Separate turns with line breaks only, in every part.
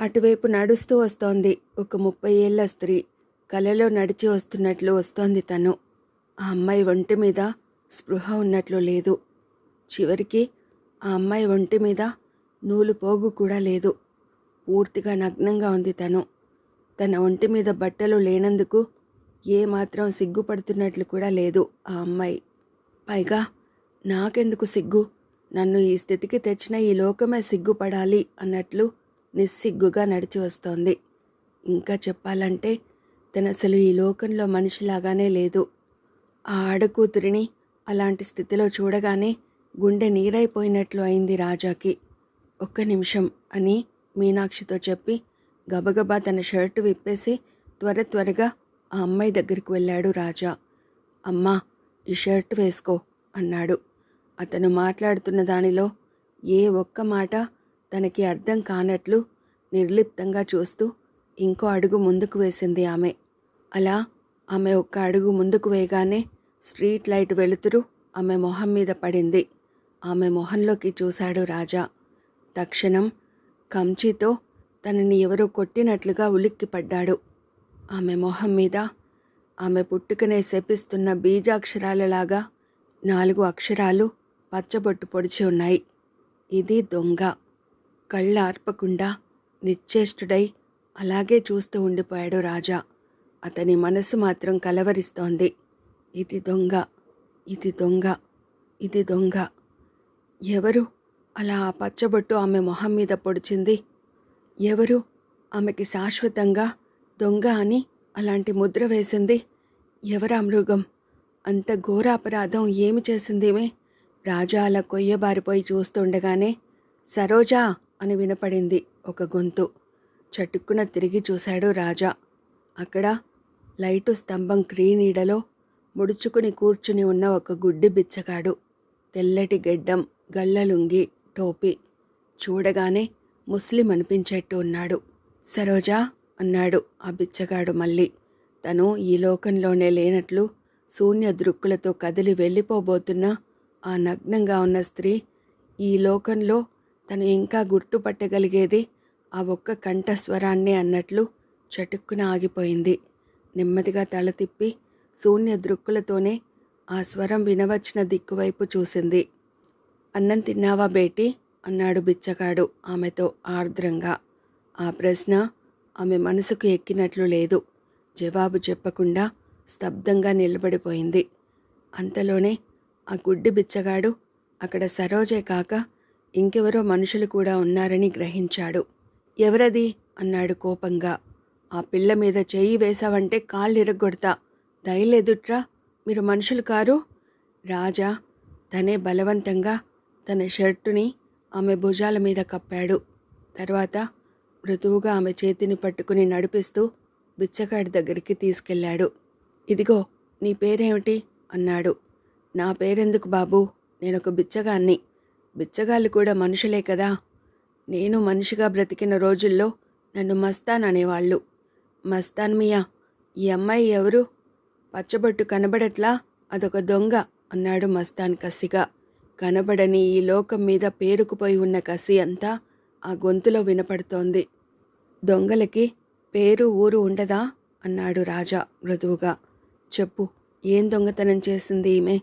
అటువైపు నడుస్తూ వస్తోంది. ఒక ముప్పై ఏళ్ళ స్త్రీ కలలో నడిచి వస్తున్నట్లు వస్తోంది తను. ఆ అమ్మాయి ఒంటి మీద స్పృహ ఉన్నట్లు లేదు. చివరికి ఆ అమ్మాయి ఒంటి మీద నూలు పోగు కూడా లేదు. పూర్తిగా నగ్నంగా ఉంది తను. తన ఒంటి మీద బట్టలు లేనందుకు ఏమాత్రం సిగ్గుపడుతున్నట్లు కూడా లేదు ఆ అమ్మాయి. పైగా నాకెందుకు సిగ్గు? నన్ను ఈ స్థితికి తెచ్చిన ఈ లోకమే సిగ్గుపడాలి అన్నట్లు నిస్సిగ్గుగా నడిచి వస్తోంది. ఇంకా చెప్పాలంటే తను అసలు ఈ లోకంలో మనిషిలాగానే లేదు. ఆ ఆడకూతురిని అలాంటి స్థితిలో చూడగానే గుండె నీరైపోయినట్లు అయింది రాజాకి. ఒక్క నిమిషం అని మీనాక్షితో చెప్పి గబగబా తన షర్టు విప్పేసి త్వర త్వరగా ఆ అమ్మాయి దగ్గరికి వెళ్ళాడు రాజా. అమ్మా ఈ షర్ట్ వేసుకో అన్నాడు. అతను మాట్లాడుతున్న దానిలో ఏ ఒక్క మాట తనకి అర్థం కానట్లు నిర్లిప్తంగా చూస్తూ ఇంకో అడుగు ముందుకు వేసింది ఆమె. అలా ఆమె ఒక్క అడుగు ముందుకు వేయగానే స్ట్రీట్ లైట్ వెలుతురు ఆమె మొహం మీద పడింది. ఆమె మొహంలోకి చూశాడు రాజా. తక్షణం కంచితో తనని ఎవరో కొట్టినట్లుగా ఉలిక్కిపడ్డాడు ఆమె మొహం మీద ఆమె పుట్టుకనే శపిస్తున్న బీజాక్షరాలలాగా నాలుగు అక్షరాలు పచ్చబొట్టు పొడిచి ఉన్నాయి. ఇది దొంగ. కళ్ళ ఆర్పకుండా నిశ్చేష్టుడై అలాగే చూస్తూ ఉండిపోయాడు రాజా. అతని మనసు మాత్రం కలవరిస్తోంది. ఇది దొంగ. ఇది దొంగ. ఇది దొంగ. ఎవరు అలా ఆ పచ్చబొట్టు ఆమె మొహం మీద పొడిచింది? ఎవరు ఆమెకి శాశ్వతంగా దొంగ అని అలాంటి ముద్ర వేసింది? ఎవరా మృగం? అంత ఘోర అపరాధం ఏమి చేసిందేమే? రాజా అలా కొయ్యబారిపోయి చూస్తుండగానే సరోజా! అని వినపడింది ఒక గొంతు. చటుక్కున తిరిగి చూశాడు రాజా. అక్కడ లైటు స్తంభం క్రీనీడలో ముడుచుకుని కూర్చుని ఉన్న ఒక గుడ్డి బిచ్చగాడు. తెల్లటి గెడ్డం గళ్ళలుంగి టోపీ. చూడగానే ముస్లిం అనిపించేట్టు ఉన్నాడు. సరోజా అన్నాడు ఆ బిచ్చగాడు మళ్ళీ. తను ఈ లోకంలోనే లేనట్లు శూన్య దృక్కులతో కదిలి వెళ్ళిపోబోతున్న ఆ నగ్నంగా ఉన్న స్త్రీ ఈ లోకంలో తను ఇంకా గుర్తుపట్టగలిగేది ఆ ఒక్క కంఠస్వరాన్నే అన్నట్లు చటుక్కున ఆగిపోయింది. నెమ్మదిగా తల తిప్పి శూన్య దృక్కులతోనే ఆ స్వరం వినవచ్చిన దిక్కువైపు చూసింది. అన్నం తిన్నావా బేటీ? అన్నాడు బిచ్చగాడు ఆమెతో ఆర్ద్రంగా. ఆ ప్రశ్న ఆమె మనసుకు ఎక్కినట్లు లేదు. జవాబు చెప్పకుండా స్తబ్దంగా నిలబడిపోయింది. అంతలోనే ఆ గుడ్డి బిచ్చగాడు అక్కడ సరోజే కాక ఇంకెవరో మనుషులు కూడా ఉన్నారని గ్రహించాడు. ఎవరది? అన్నాడు కోపంగా. ఆ పిల్ల మీద చెయ్యి వేశావంటే కాళ్ళిరగొడతా. దయలేదుట్రా మీరు మనుషులు కారు. రాజా తనే బలవంతంగా తన షర్టుని ఆమె భుజాల మీద కప్పాడు. తర్వాత మృదువుగా ఆమె చేతిని పట్టుకుని నడిపిస్తూ బిచ్చగాడి దగ్గరికి తీసుకెళ్ళాడు. ఇదిగో నీ పేరేమిటి? అన్నాడు. నా పేరెందుకు బాబు? నేనొక బిచ్చగాన్ని. బిచ్చగాళ్ళు కూడా మనుషులే కదా. నేను మనిషిగా బ్రతికిన రోజుల్లో నన్ను మస్తాన్ అనేవాళ్ళు. మస్తాన్ మియా ఈ అమ్మాయి ఎవరు? పచ్చబొట్టు కనబడట్లా? అదొక దొంగ అన్నాడు మస్తాన్ కసిగా. కనబడని ఈ లోకం మీద పేరుకుపోయి ఉన్న కసి అంతా ఆ గొంతులో వినపడుతోంది. దొంగలకి పేరు ఊరు ఉండదా? అన్నాడు రాజా మృదువుగా. చెప్పు ఏం దొంగతనం చేసింది ఈమె?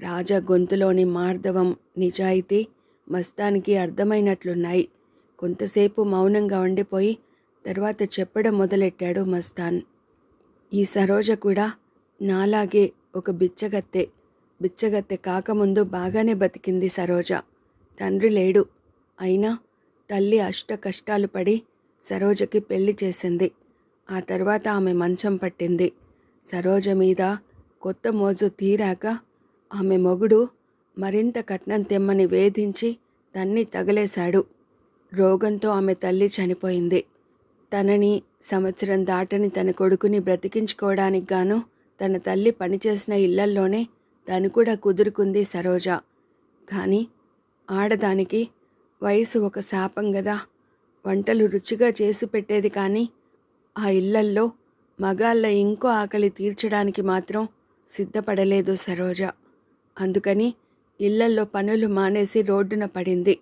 రాజా గొంతులోని మార్దవం నిజాయితీ మస్తానికి అర్థమైనట్లున్నాయి. కొంతసేపు మౌనంగా ఉండిపోయి తర్వాత చెప్పడం మొదలెట్టాడు మస్తాన్. ఈ సరోజ కూడా నాలాగే ఒక బిచ్చగత్తె. బిచ్చగత్తె కాకముందు బాగానే బతికింది సరోజ. తండ్రి లేడు. అయినా తల్లి అష్ట కష్టాలు పడి సరోజకి పెళ్ళి చేసింది. ఆ తర్వాత ఆమె మంచం పట్టింది. సరోజ మీద కొత్త మోజు తీరాక ఆమె మొగుడు మరింత కట్నం తెమ్మని వేధించి తన్ని తగలేశాడు. రోగంతో ఆమె తల్లి చనిపోయింది. తనని సంవత్సరం దాటని తన కొడుకుని బ్రతికించుకోవడానికి గాను తన తల్లి పనిచేసిన ఇళ్ళల్లోనే తను కూడా కుదురుకుంది సరోజ. కానీ ఆడదానికి వయసు ఒక శాపం గదా. వంటలు రుచిగా చేసి పెట్టేది కానీ ఆ ఇళ్ళల్లో మగాళ్ళ ఇంకో ఆకలి తీర్చడానికి మాత్రం సిద్ధపడలేదు సరోజ. అందుకని ఇళ్ళల్లో పనులు మానేసి రోడ్డున పడింది.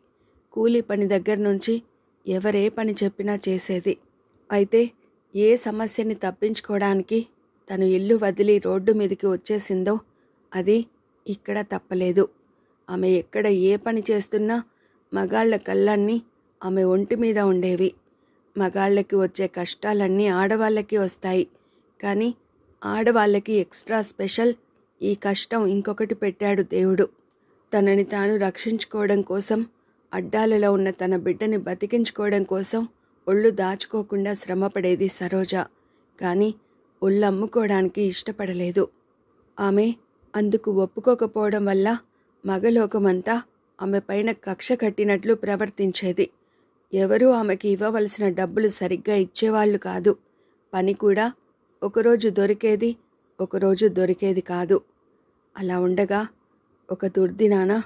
కూలీ పని దగ్గర నుంచి ఎవరే పని చెప్పినా చేసేది. అయితే ఏ సమస్యని తప్పించుకోవడానికి తను ఇల్లు వదిలి రోడ్డు మీదకి వచ్చేసిందో అది ఇక్కడ తప్పలేదు. ఆమె ఎక్కడ ఏ పని చేస్తున్నా మగాళ్ళ కళ్ళన్నీ ఆమె ఒంటి మీద ఉండేవి. మగాళ్ళకి వచ్చే కష్టాలన్నీ ఆడవాళ్ళకి వస్తాయి. కానీ ఆడవాళ్ళకి ఎక్స్ట్రా స్పెషల్ ఈ కష్టం ఇంకొకటి పెట్టాడు దేవుడు. తనని తాను రక్షించుకోవడం కోసం అడ్డాలలో ఉన్న తన బిడ్డని బతికించుకోవడం కోసం ఒళ్ళు దాచుకోకుండా శ్రమపడేది సరోజ. కానీ ఒళ్ళు అమ్ముకోవడానికి ఇష్టపడలేదు. ఆమె అందుకు ఒప్పుకోకపోవడం వల్ల మగలోకమంతా ఆమె పైన కక్ష కట్టినట్లు ప్రవర్తించేది. ఎవరూ ఆమెకి ఇవ్వవలసిన డబ్బులు సరిగ్గా ఇచ్చేవాళ్ళు కాదు. పని కూడా ఒకరోజు దొరికేది ఒకరోజు దొరికేది కాదు. అలా ఉండగా ఒక దుర్దినాన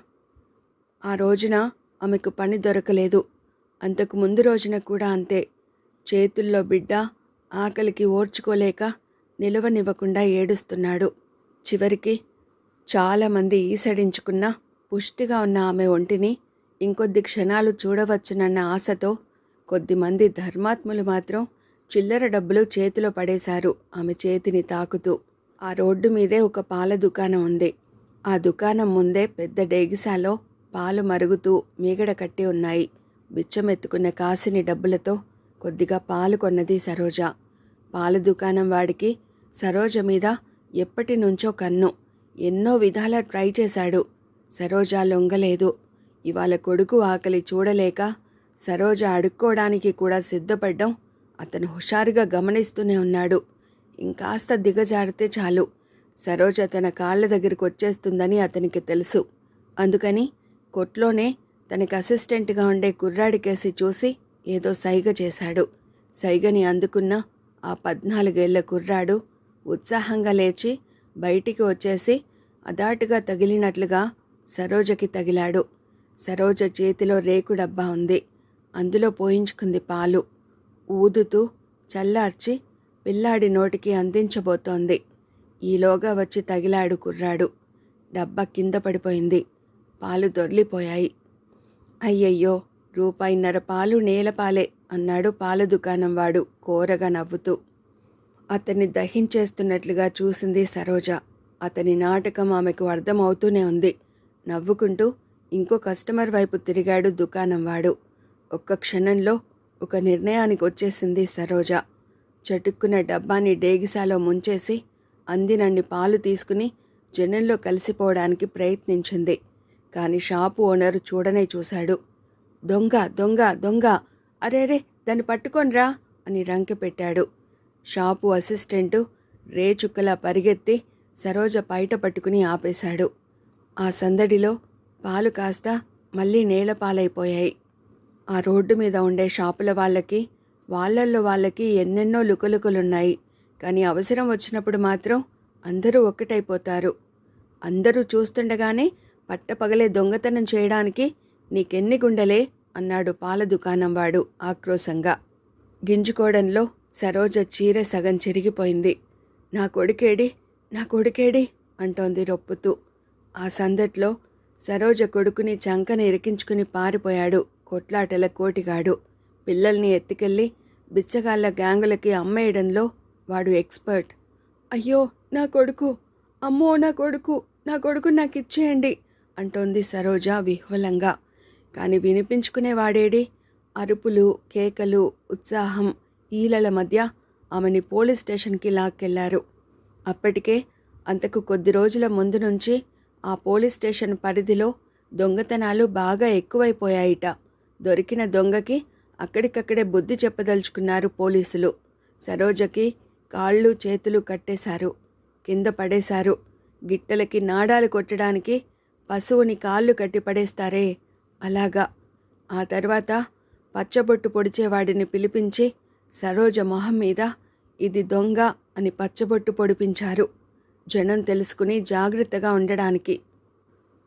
ఆ రోజున ఆమెకు పని దొరకలేదు. అంతకు ముందు రోజున కూడా అంతే. చేతుల్లో బిడ్డ ఆకలికి ఓర్చుకోలేక నిలవనివ్వకుండా ఏడుస్తున్నాడు. చివరికి చాలామంది ఈసడించుకున్న పుష్టిగా ఉన్న ఆమె ఒంటిని ఇంకొద్ది క్షణాలు చూడవచ్చునన్న ఆశతో కొద్దిమంది ధర్మాత్ములు మాత్రం చిల్లర డబ్బులు చేతిలో పడేశారు ఆమె చేతిని తాకుతూ. ఆ రోడ్డు మీదే ఒక పాల దుకాణం ఉంది. ఆ దుకాణం ముందే పెద్ద డేగిసాలో పాలు మరుగుతూ మీగడ కట్టి ఉన్నాయి. బిచ్చమెత్తుకున్న కాసిని డబ్బులతో కొద్దిగా పాలు కొన్నది సరోజ. పాల దుకాణం వాడికి సరోజ మీద ఎప్పటి నుంచో కన్ను. ఎన్నో విధాల ట్రై చేశాడు. సరోజ లొంగలేదు. ఇవాళ కొడుకు ఆకలి చూడలేక సరోజ అడుక్కోవడానికి కూడా సిద్ధపడ్డం అతను హుషారుగా గమనిస్తూనే ఉన్నాడు. ఇంకాస్త దిగజారితే చాలు. సరోజ తన కాళ్ళ దగ్గరికి వచ్చేస్తుందని అతనికి తెలుసు. అందుకని కొట్లోనే తనకి అసిస్టెంట్గా ఉండే కుర్రాడికేసి చూసి ఏదో సైగ చేశాడు. సైగని అందుకున్న ఆ పద్నాలుగేళ్ళ కుర్రాడు ఉత్సాహంగా లేచి బయటికి వచ్చేసి అదాటుగా తగిలినట్లుగా సరోజకి తగిలాడు. సరోజ చేతిలో రేకు డబ్బా ఉంది. అందులో పోయించుకుంది పాలు. ఊదుతూ చల్లార్చి పిల్లాడి నోటికి అందించబోతోంది. ఈలోగా వచ్చి తగిలాడు కుర్రాడు. డబ్బా కింద పడిపోయింది. పాలు దొర్లిపోయాయి. అయ్యయ్యో రూపాయిన్నర పాలు నేలపాలే అన్నాడు పాల దుకాణం వాడు కోరగా నవ్వుతూ. అతన్ని దహించేస్తున్నట్లుగా చూసింది సరోజ. అతని నాటకం ఆమెకు అర్థమవుతూనే ఉంది. నవ్వుకుంటూ ఇంకో కస్టమర్ వైపు తిరిగాడు దుకాణం వాడు. ఒక్క క్షణంలో ఒక నిర్ణయానికి వచ్చేసింది సరోజ. చటుక్కున డబ్బాని డేగిసాలో ముంచేసి అందినన్ని పాలు తీసుకుని జనంలో కలిసిపోవడానికి ప్రయత్నించింది. కానీ షాపు ఓనరు చూడనే చూశాడు. దొంగ దొంగ దొంగ! అరేరే దాన్ని పట్టుకోనరా అని రంకె పెట్టాడు. షాపు అసిస్టెంటు రేచుక్కలా పరిగెత్తి సరోజ పైట పట్టుకుని ఆపేశాడు. ఆ సందడిలో పాలు కాస్త మళ్ళీ నేలపాలైపోయాయి ఆ రోడ్డు మీద ఉండే షాపుల వాళ్ళకి వాళ్ళల్లో వాళ్ళకి ఎన్నెన్నో లుకలుకలున్నాయి. కానీ అవసరం వచ్చినప్పుడు మాత్రం అందరూ ఒక్కటైపోతారు. అందరూ చూస్తుండగానే పట్టపగలే దొంగతనం చేయడానికి నీకెన్ని గుండెలే అన్నాడు పాల దుకాణం వాడు ఆక్రోశంగా. గింజుకోవడంలో సరోజ చీర సగం చిరిగిపోయింది. నా కొడుకేడి? నా కొడుకేడి? అంటోంది రొప్పుతూ. ఆ సందట్లో సరోజ కొడుకుని చంకని ఇరికించుకుని పారిపోయాడు కొట్లాటల కోటిగాడు. పిల్లల్ని ఎత్తుకెళ్ళి బిచ్చగాళ్ళ గ్యాంగులకి అమ్మేయడంలో వాడు ఎక్స్పర్ట్. అయ్యో నా కొడుకు. అమ్మో నా కొడుకు. నా కొడుకు నాకు ఇచ్చేయండి అంటోంది సరోజ విహ్వలంగా. కానీ వినిపించుకునేవాడేడి అరుపులు కేకలు ఉత్సాహం ఈలల మధ్య ఆమెని పోలీస్ స్టేషన్కి లాక్కెళ్ళారు. అప్పటికే అంతకు కొద్ది రోజుల ముందు నుంచి ఆ పోలీస్ స్టేషన్ పరిధిలో దొంగతనాలు బాగా ఎక్కువైపోయాయిట. దొరికిన దొంగకి అక్కడికక్కడే బుద్ధి చెప్పదలుచుకున్నారు పోలీసులు. సరోజకి కాళ్ళు చేతులు కట్టేశారు. కింద పడేశారు. గిట్టలకి నాడాలు కొట్టడానికి పశువుని కాళ్ళు కట్టి పడేస్తారే అలాగా. ఆ తర్వాత పచ్చబొట్టు పొడిచేవాడిని పిలిపించి సరోజ మొహం మీద ఇది దొంగ అని పచ్చబొట్టు పొడిపించారు. జనం తెలుసుకుని జాగ్రత్తగా ఉండడానికి.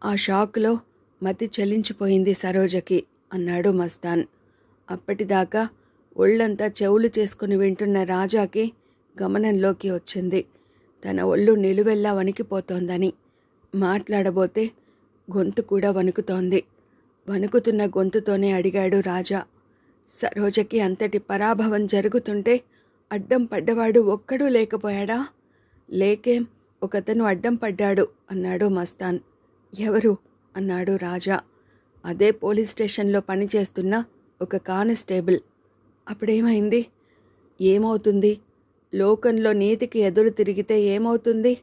ఆ షాక్లో మతి చలించిపోయింది సరోజకి అన్నాడు మస్తాన్. అప్పటిదాకా ఒళ్ళంతా చెవులు చేసుకుని వింటున్న రాజాకి గమనంలోకి వచ్చింది. తన ఒళ్ళు నిలువెల్లా వణికిపోతోందని. మాట్లాడబోతే గొంతు కూడా వణుకుతోంది. వణుకుతున్న గొంతుతోనే అడిగాడు రాజా. సరోజకి అంతటి పరాభవం జరుగుతుంటే అడ్డం పడ్డవాడు ఒక్కడూ లేకపోయాడా? లేకేం ఒకతను అడ్డం పడ్డాడు అన్నాడు మస్తాన్. ఎవరు? అన్నాడు రాజా. అదే పోలీస్ స్టేషన్లో పనిచేస్తున్న ఒక కానిస్టేబుల్. అప్పుడేమైంది? ఏమవుతుంది? లోకంలో నీతికి ఎదురు తిరిగితే ఏమవుతుంది?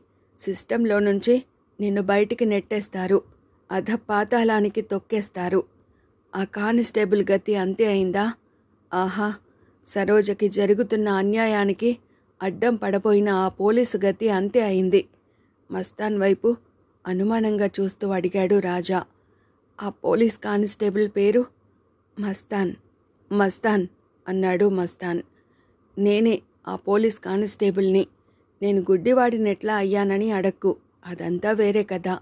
సిస్టంలో నుంచి నిన్ను బయటికి నెట్టేస్తారు. అధ పాతాళానికి తొక్కేస్తారు. ఆ కానిస్టేబుల్ గతి అంతే అయిందా? ఆహా! సరోజకి జరుగుతున్న అన్యాయానికి అడ్డం పడపోయిన ఆ పోలీసు గతి అంతే అయింది. మస్తాన్ వైపు అనుమానంగా చూస్తూ అడిగాడు రాజా. ఆ పోలీస్ కానిస్టేబుల్ పేరు? మస్తాన్ మస్తాన్ అన్నాడు మస్తాన్. నేనే ఆ పోలీస్ కానిస్టేబుల్ని నేను గుడ్డివాడినెట్లా అయ్యానని అడక్కు. అదంతా వేరే కదా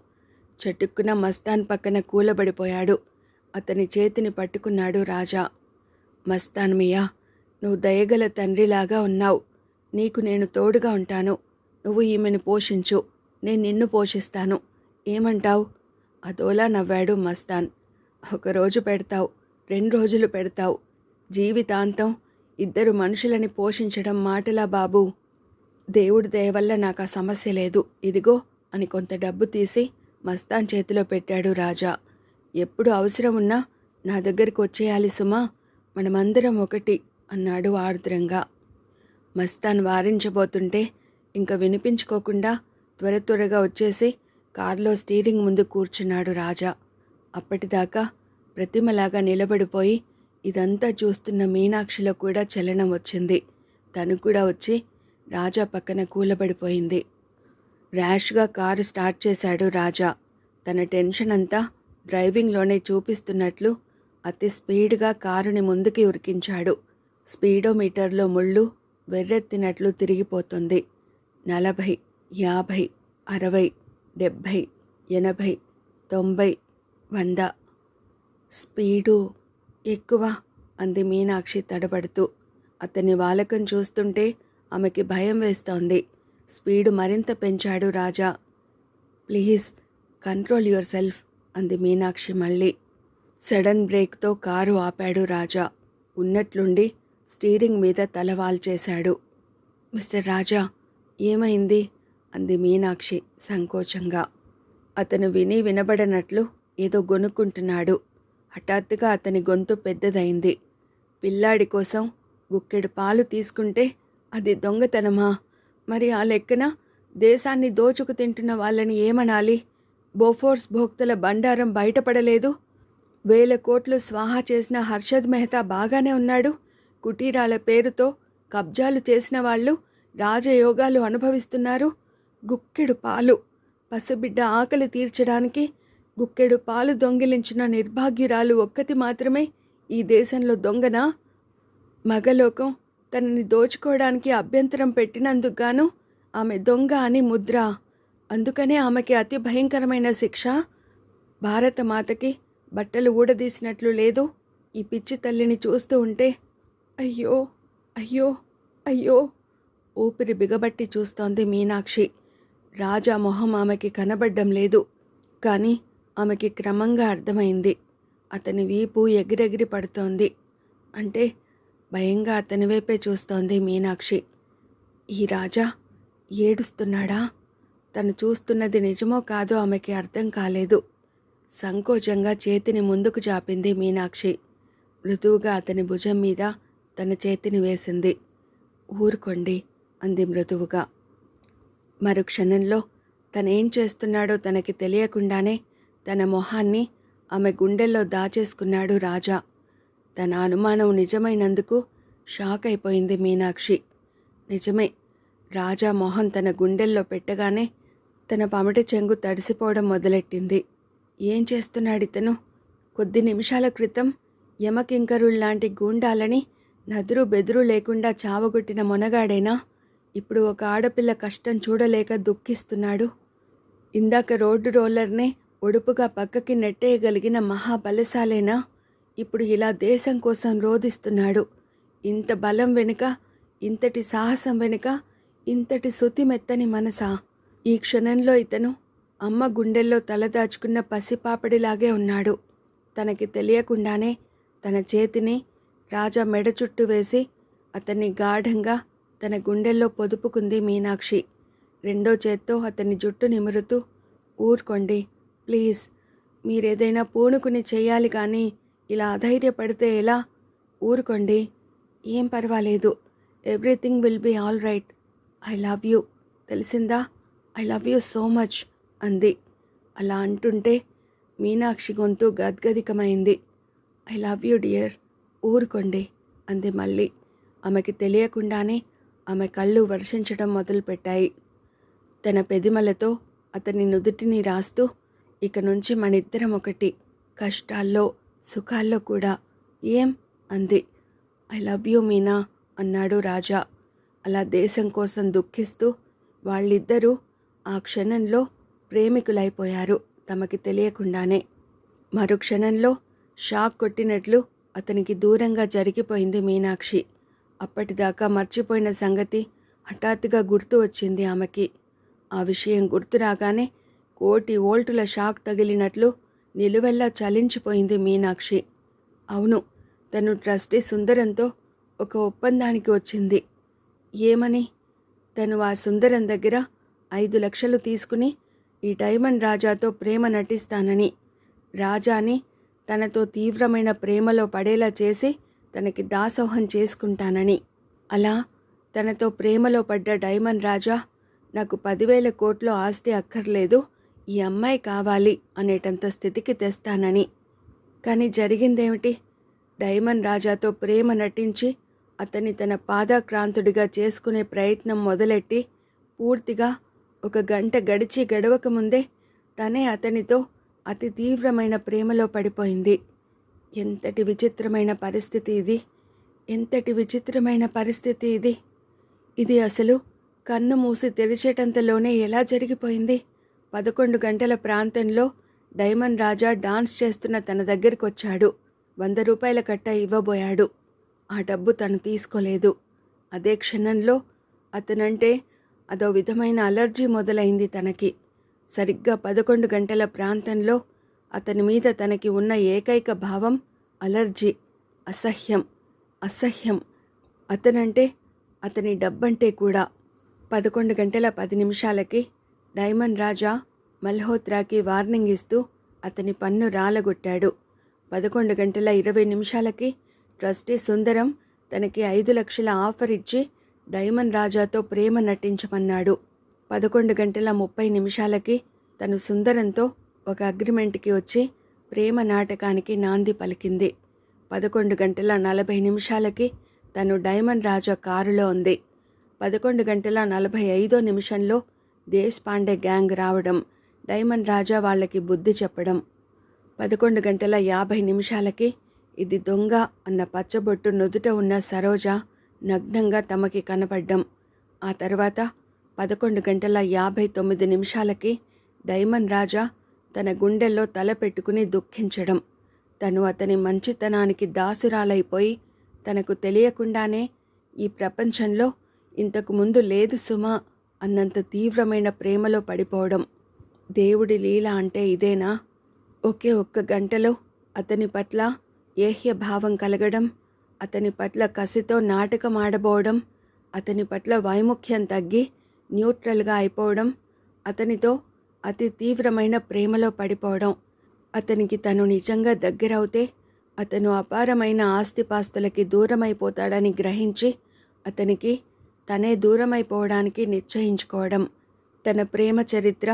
చటుక్కున మస్తాన్ పక్కన కూలబడిపోయాడు. అతని చేతిని పట్టుకున్నాడు రాజా. మస్తాన్ మియా నువ్వు దయగల తండ్రిలాగా ఉన్నావు. నీకు నేను తోడుగా ఉంటాను. నువ్వు ఈమెను పోషించు. నేను నిన్ను పోషిస్తాను. ఏమంటావు? అదోలా నవ్వాడు మస్తాన్. ఒకరోజు పెడతావు. రెండు రోజులు పెడతావు. జీవితాంతం ఇద్దరు మనుషులని పోషించడం మాటలా బాబు. దేవుడి దయ వల్ల నాకు ఆ సమస్య లేదు. ఇదిగో అని కొంత డబ్బు తీసి మస్తాన్ చేతిలో పెట్టాడు రాజా. ఎప్పుడు అవసరం ఉన్నా నా దగ్గరికి వచ్చేయాలి సుమా. మనమందరం ఒకటి అన్నాడు ఆర్ద్రంగా. మస్తాన్ వారించబోతుంటే ఇంకా వినిపించుకోకుండా త్వర త్వరగా వచ్చేసి కారులో స్టీరింగ్ ముందు కూర్చున్నాడు రాజా. అప్పటిదాకా ప్రతిమలాగా నిలబడిపోయి ఇదంతా చూస్తున్న మీనాక్షిలో కూడా చలనం వచ్చింది. తను కూడా వచ్చి రాజా పక్కన కూలబడిపోయింది. ర్యాష్గా కారు స్టార్ట్ చేశాడు రాజా. తన టెన్షన్ అంతా డ్రైవింగ్లోనే చూపిస్తున్నట్లు అతి స్పీడ్గా కారుని ముందుకి ఉరికించాడు. స్పీడోమీటర్లో ముళ్ళు వెర్రెత్తినట్లు తిరిగిపోతుంది. నలభై యాభై అరవై డెబ్భై ఎనభై తొంభై వంద స్పీడు ఎక్కువ అంది మీనాక్షి తడబడుతూ అతని వాలకం చూస్తుంటే ఆమెకి భయం వేస్తోంది. స్పీడు మరింత పెంచాడు Raja. Please control yourself అంది మీనాక్షి మళ్ళీ. సడన్ బ్రేక్తో కారు ఆపాడు రాజా. ఉన్నట్లుండి స్టీరింగ్ మీద తలవాల్ చేశాడు మిస్టర్ రాజా ఏమైంది? అంది మీనాక్షి సంకోచంగా. అతను విని వినబడనట్లు ఏదో గొనుక్కుంటున్నాడు. హఠాత్తుగా అతని గొంతు పెద్దదైంది. పిల్లాడి కోసం గుక్కెడు పాలు తీసుకుంటే అది దొంగతనమా? మరి ఆ లెక్కన దేశాన్ని దోచుకు తింటున్న వాళ్ళని ఏమనాలి? బోఫోర్స్ భోక్తల బండారం బయటపడలేదు? వేల కోట్లు స్వాహా చేసిన హర్షద్ మెహతా బాగానే ఉన్నాడు? కుటీరాల పేరుతో కబ్జాలు చేసిన వాళ్ళు రాజయోగాలు అనుభవిస్తున్నారు? గుక్కెడు పాలు పసిబిడ్డ ఆకలి తీర్చడానికి గుక్కెడు పాలు దొంగిలించిన నిర్భాగ్యురాలు ఒక్కతి మాత్రమే ఈ దేశంలో దొంగనా? మగలోకం తనని దోచుకోవడానికి అభ్యంతరం పెట్టినందుకు గాను ఆమె దొంగ అని ముద్ర. అందుకనే ఆమెకి అతి భయంకరమైన శిక్ష. భారత మాతకి బట్టలు ఊడదీసినట్లు లేదు. ఈ పిచ్చి తల్లిని చూస్తూ ఉంటే అయ్యో అయ్యో అయ్యో ఊపిరి బిగబట్టి చూస్తోంది మీనాక్షి. రాజా మొహం ఆమెకి కనబడ్డం లేదు. కానీ ఆమెకి క్రమంగా అర్థమైంది. అతని వీపు ఎగిరెగిరి పడుతోంది. అంటే భయంగా అతని వైపే చూస్తోంది మీనాక్షి. ఈ రాజా ఏడుస్తున్నాడా? తను చూస్తున్నది నిజమో కాదో ఆమెకి అర్థం కాలేదు. సంకోచంగా చేతిని ముందుకు చాపింది మీనాక్షి. మృదువుగా అతని భుజం మీద తన చేతిని వేసింది. ఊరుకోండి అంది మృదువుగా. మరుక్షణంలో తనేం చేస్తున్నాడో తనకి తెలియకుండానే తన మొహాన్ని ఆమె గుండెల్లో దాచేసుకున్నాడు రాజా. తన అనుమానం నిజమైనందుకు షాక్ అయిపోయింది మీనాక్షి. నిజమే రాజా మొహం తన గుండెల్లో పెట్టగానే తన పమటి చెంగు తడిసిపోవడం మొదలెట్టింది. ఏం చేస్తున్నాడు ఇతను కొద్ది నిమిషాల క్రితం యమకింకరుల్లాంటి గూండాలని నదురు బెదురు లేకుండా చావగొట్టిన మొనగాడైనా? ఇప్పుడు ఒక ఆడపిల్ల కష్టం చూడలేక దుఃఖిస్తున్నాడు. ఇందాక రోడ్డు రోలర్నే ఒడుపుగా పక్కకి నెట్టేయగలిగిన మహాబలశాలేనా? ఇప్పుడు ఇలా దేశం కోసం రోధిస్తున్నాడు. ఇంత బలం వెనుక ఇంతటి సాహసం వెనుక ఇంతటి శుతిమెత్తని మనసా? ఈ క్షణంలో ఇతను అమ్మ గుండెల్లో తలదాచుకున్న పసిపాపడిలాగే ఉన్నాడు. తనకి తెలియకుండానే తన చేతిని రాజా మెడ చుట్టూ వేసి అతన్ని గాఢంగా తన గుండెల్లో పొదుపుకుంది మీనాక్షి. రెండో చేత్తో అతని జుట్టు నిమురుతూ ఊరుకోండి ప్లీజ్ మీరేదైనా పూనుకుని చేయాలి కానీ ఇలా అధైర్యపడితే ఎలా? ఊరుకోండి. ఏం పర్వాలేదు. Everything will be all right. I love you. తెలిసిందా? I love you so much అంది. అలా అంటుంటే మీనాక్షి గొంతు గద్గదికమైంది. I love you dear. ఊరుకోండి అంది మళ్ళీ. ఆమెకి తెలియకుండానే ఆమె కళ్ళు వర్షించడం మొదలుపెట్టాయి. తన పెదిమలతో అతని నుదుటిని రాస్తూ ఇక నుంచి మనిద్దరం ఒకటి. కష్టాల్లో సుఖాల్లో కూడా. ఏం? అంది. ఐ లవ్ యూ మీనా అన్నాడు రాజా. అలా దేశం కోసం దుఃఖిస్తూ వాళ్ళిద్దరూ ఆ క్షణంలో ప్రేమికులైపోయారు తమకి తెలియకుండానే. మరు క్షణంలో షాక్ కొట్టినట్లు అతనికి దూరంగా జరిగిపోయింది మీనాక్షి. అప్పటిదాకా మర్చిపోయిన సంగతి హఠాత్తుగా గుర్తు వచ్చింది ఆమెకి. ఆ విషయం గుర్తు రాగానే కోటి వోల్టుల షాక్ తగిలినట్లు నిలువెల్లా చలించిపోయింది మీనాక్షి. అవును తను ట్రస్టీ సుందరంతో ఒక ఒప్పందానికి వచ్చింది. ఏమని? తను ఆ సుందరం దగ్గర ఐదు లక్షలు తీసుకుని ఈ డైమండ్ రాజాతో ప్రేమ నటిస్తానని రాజాని తనతో తీవ్రమైన ప్రేమలో పడేలా చేసి తనకి దాసోహం చేసుకుంటానని. అలా తనతో ప్రేమలో పడ్డ డైమండ్ రాజా నాకు పదివేల కోట్ల ఆస్తి అక్కర్లేదు ఈ అమ్మాయి కావాలి అనేటంత స్థితికి తెస్తానని. కానీ జరిగిందేమిటి? డైమండ్ రాజాతో ప్రేమ నటించి అతన్ని తన పాదాక్రాంతుడిగా చేసుకునే ప్రయత్నం మొదలెట్టి పూర్తిగా ఒక గంట గడిచి గడవక ముందే తనే అతనితో అతి తీవ్రమైన ప్రేమలో పడిపోయింది. ఎంతటి విచిత్రమైన పరిస్థితి ఇది? ఎంతటి విచిత్రమైన పరిస్థితి ఇది? ఇది అసలు కన్ను మూసి తెరిచేటంతలోనే ఎలా జరిగిపోయింది? పదకొండు గంటల ప్రాంతంలో డైమండ్ రాజా డాన్స్ చేస్తున్న తన దగ్గరికి వచ్చాడు వంద రూపాయల కట్ట ఇవ్వబోయాడు. ఆ డబ్బు తను తీసుకోలేదు. అదే క్షణంలో అతనంటే అదో విధమైన అలర్జీ మొదలైంది తనకి. సరిగ్గా పదకొండు గంటల ప్రాంతంలో అతని మీద తనకి ఉన్న ఏకైక భావం అలర్జీ అసహ్యం అసహ్యం. అతనంటే అతని డబ్బంటే కూడా. పదకొండు గంటల పది నిమిషాలకి డైమండ్ రాజా మల్హోత్రాకి వార్నింగ్ ఇస్తూ అతని పన్ను రాలగొట్టాడు. పదకొండు గంటల ఇరవై నిమిషాలకి ట్రస్టీ సుందరం తనకి ఐదు లక్షల ఆఫర్ ఇచ్చి డైమండ్ రాజాతో ప్రేమ నటించమన్నాడు. పదకొండు గంటల ముప్పై నిమిషాలకి తను సుందరంతో ఒక అగ్రిమెంట్కి వచ్చి ప్రేమ నాటకానికి నాంది పలికింది. పదకొండు గంటల నలభై నిమిషాలకి తను డైమండ్ రాజా కారులో ఉంది. పదకొండు గంటల నలభై ఐదో నిమిషంలో దేశ్పాండే గ్యాంగ్ రావడం డైమండ్ రాజా వాళ్ళకి బుద్ధి చెప్పడం. పదకొండు గంటల యాభై నిమిషాలకి ఇది దొంగ అన్న పచ్చబొట్టు నుదుట ఉన్న సరోజ నగ్నంగా తమకి కనపడ్డం. ఆ తర్వాత పదకొండు గంటల యాభై తొమ్మిది నిమిషాలకి డైమండ్ రాజా తన గుండెల్లో తల పెట్టుకుని దుఃఖించడం. తను అతని మంచితనానికి దాసురాలైపోయి తనకు తెలియకుండానే ఈ ప్రపంచంలో ఇంతకు ముందు లేదు సుమా. అన్నంత తీవ్రమైన ప్రేమలో పడిపోవడం దేవుడి లీల అంటే ఇదేనా? ఒకే ఒక్క గంటలో అతని పట్ల ఏహ్య భావం కలగడం అతని పట్ల కసితో నాటకం ఆడబోవడం అతని పట్ల వైముఖ్యం తగ్గి న్యూట్రల్గా అయిపోవడం అతనితో అతి తీవ్రమైన ప్రేమలో పడిపోవడం. అతనికి తను నిజంగా దగ్గరవుతే అతను అపారమైన ఆస్తిపాస్తులకి దూరమైపోతాడని గ్రహించి అతనికి తనే దూరమైపోవడానికి నిశ్చయించుకోవడం తన ప్రేమ చరిత్ర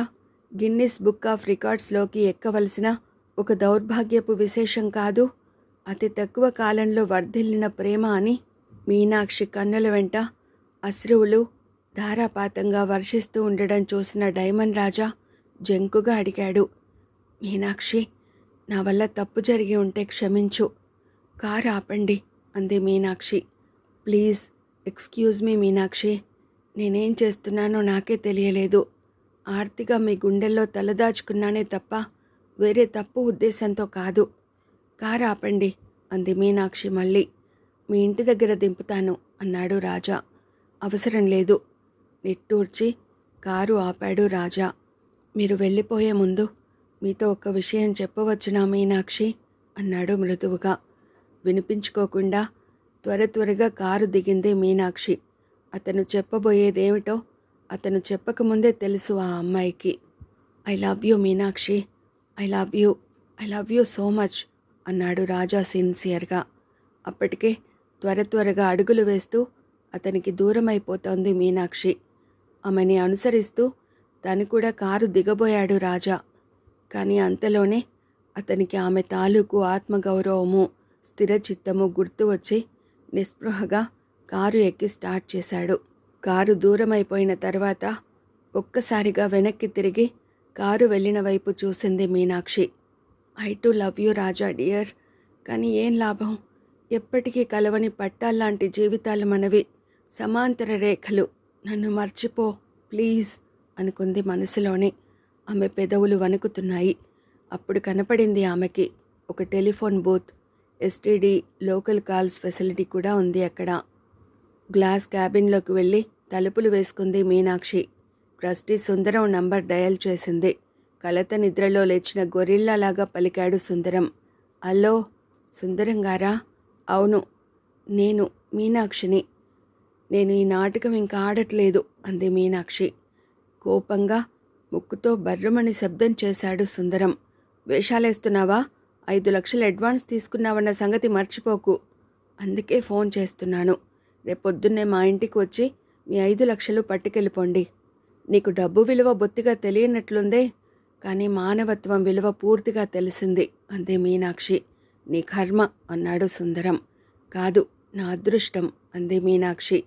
గిన్నిస్ బుక్ ఆఫ్ రికార్డ్స్లోకి ఎక్కవలసిన ఒక దౌర్భాగ్యపు విశేషం కాదు అతి తక్కువ కాలంలో వర్ధిల్లిన ప్రేమ అని మీనాక్షి కన్నుల వెంట అశ్రువులు ధారాపాతంగా వర్షిస్తూ ఉండడం చూసిన డైమండ్ రాజా జంకుగా అడిగాడు మీనాక్షి నా వల్ల తప్పు జరిగి ఉంటే క్షమించు కారు ఆపండి అంది Meenakshi please excuse me Meenakshi. నేనేం చేస్తున్నానో నాకే తెలియలేదు. ఆర్తిగా మీ గుండెల్లో తలదాచుకున్నానే తప్ప వేరే తప్పు ఉద్దేశంతో కాదు. కారు ఆపండి అంది మీనాక్షి మళ్ళీ. మీ ఇంటి దగ్గర దింపుతాను అన్నాడు రాజా. అవసరం లేదు. నిట్టూర్చి కారు ఆపాడు రాజా. మీరు వెళ్ళిపోయే ముందు మీతో ఒక విషయం చెప్పవచ్చునా మీనాక్షి? అన్నాడు మృదువుగా. వినిపించుకోకుండా త్వర త్వరగా కారు దిగింది మీనాక్షి. అతను చెప్పబోయేదేమిటో అతను చెప్పకముందే తెలుసు ఆ అమ్మాయికి. I love you Meenakshi. I love you. I love you so much అన్నాడు రాజా సిన్సియర్గా. అప్పటికే త్వర త్వరగా అడుగులు వేస్తూ అతనికి దూరం అయిపోతోంది మీనాక్షి. ఆమెని అనుసరిస్తూ తను కూడా కారు దిగబోయాడు రాజా. కానీ అంతలోనే అతనికి ఆమె తాలూకు ఆత్మగౌరవము స్థిరచిత్తము గుర్తు వచ్చి నిస్పృహగా కారు ఎక్కి స్టార్ట్ చేశాడు. కారు దూరమైపోయిన తర్వాత ఒక్కసారిగా వెనక్కి తిరిగి కారు వెళ్ళిన వైపు చూసింది Meenakshi. I too love you Raja dear కానీ ఏం లాభం? ఎప్పటికీ కలవని పట్టాల్లాంటి జీవితాలు మనవి. సమాంతర రేఖలు. నన్ను మర్చిపో ప్లీజ్ అనుకుంది మనసులోనే ఆమె పెదవులు వణుకుతున్నాయి. అప్పుడు కనపడింది ఆమెకి ఒక telephone booth. STD local calls facility కూడా ఉంది అక్కడ. గ్లాస్ క్యాబిన్లోకి వెళ్ళి తలుపులు వేసుకుంది Meenakshi. Trustee Sundaram number dial చేసింది. కలత నిద్రలో లేచిన గొరిల్లాలాగా పలికాడు సుందరం. అల్లో సుందరం గారా? అవును నేను మీనాక్షిని. నేను ఈ నాటకం ఇంకా ఆడట్లేదు అంది మీనాక్షి. కోపంగా ముక్కుతో బర్రుమని శబ్దం చేశాడు సుందరం. వేషాలేస్తున్నావా? ఐదు లక్షలు అడ్వాన్స్ తీసుకున్నావన్న సంగతి మర్చిపోకు. అందుకే ఫోన్ చేస్తున్నాను. రేపొద్దున్నే మా ఇంటికి వచ్చి మీ ఐదు లక్షలు పట్టుకెళ్ళిపోండి. నీకు డబ్బు విలువ బొత్తిగా తెలియనట్లుందే కానీ మానవత్వం విలువ పూర్తిగా తెలిసింది. అందే మీనాక్షి. నీ కర్మ అన్నాడు సుందరం. కాదు నా అదృష్టం. అంది మీనాక్షి.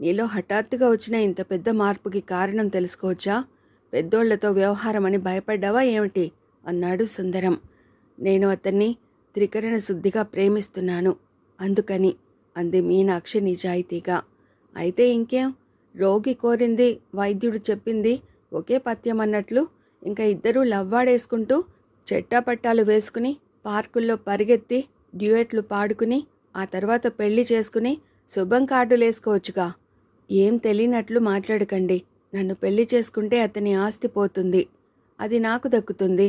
నీలో హఠాత్తుగా వచ్చిన ఇంత పెద్ద మార్పుకి కారణం తెలుసుకోవచ్చా? పెద్దోళ్ళతో వ్యవహారం అని భయపడ్డావా ఏమిటి? అన్నాడు సుందరం. నేను అతన్ని త్రికరణ శుద్ధిగా ప్రేమిస్తున్నాను. అందుకని అంది మీనాక్షి నిజాయితీగా. అయితే ఇంకేం? రోగి కోరింది వైద్యుడు చెప్పింది ఒకే పథ్యం అన్నట్లు ఇంకా ఇద్దరూ లవ్వాడేసుకుంటూ చెట్టాపట్టాలు వేసుకుని పార్కుల్లో పరిగెత్తి డ్యూయెట్లు పాడుకుని ఆ తర్వాత పెళ్ళి చేసుకుని శుభం కార్డులు వేసుకోవచ్చుగా ఏం తెలియనట్లు మాట్లాడకండి. నన్ను పెళ్ళి చేసుకుంటే అతని ఆస్తి పోతుంది. అది నాకు దక్కుతుంది.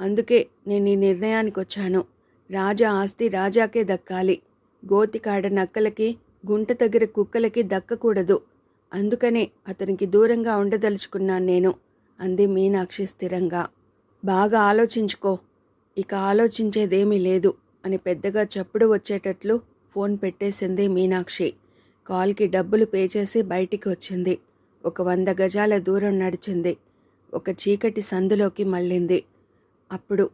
అందుకే నేను ఈ నిర్ణయానికి వచ్చాను రాజా ఆస్తి రాజాకే దక్కాలి. గోతికాడ నక్కలకి గుంట దగ్గర కుక్కలకి దక్కకూడదు. అందుకనే అతనికి దూరంగా ఉండదలుచుకున్నాను నేను అంది మీనాక్షి స్థిరంగా. బాగా ఆలోచించుకో. ఇక ఆలోచించేదేమీ లేదు అని పెద్దగా చప్పుడు వచ్చేటట్లు ఫోన్ పెట్టేసింది మీనాక్షి. కాల్కి డబ్బులు పే చేసి బయటికి వచ్చింది. ఒక వంద గజాల దూరం నడిచింది. ఒక చీకటి సందులోకి మళ్ళింది. అప్పుడు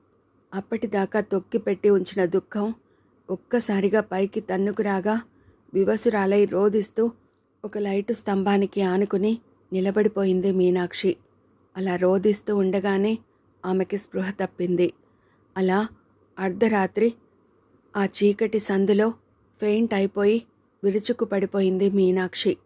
అప్పటిదాకా తొక్కిపెట్టి ఉంచిన దుఃఖం ఒక్కసారిగా పైకి తన్నుకురాగా వివసురాలై రోదిస్తూ ఒక లైటు స్తంభానికి ఆనుకుని నిలబడిపోయింది మీనాక్షి. అలా రోదిస్తూ ఉండగానే ఆమెకి స్పృహ తప్పింది. అలా అర్ధరాత్రి ఆ చీకటి సందులో ఫెయింట్ అయిపోయి విరుచుకు పడిపోయింది మీనాక్షి.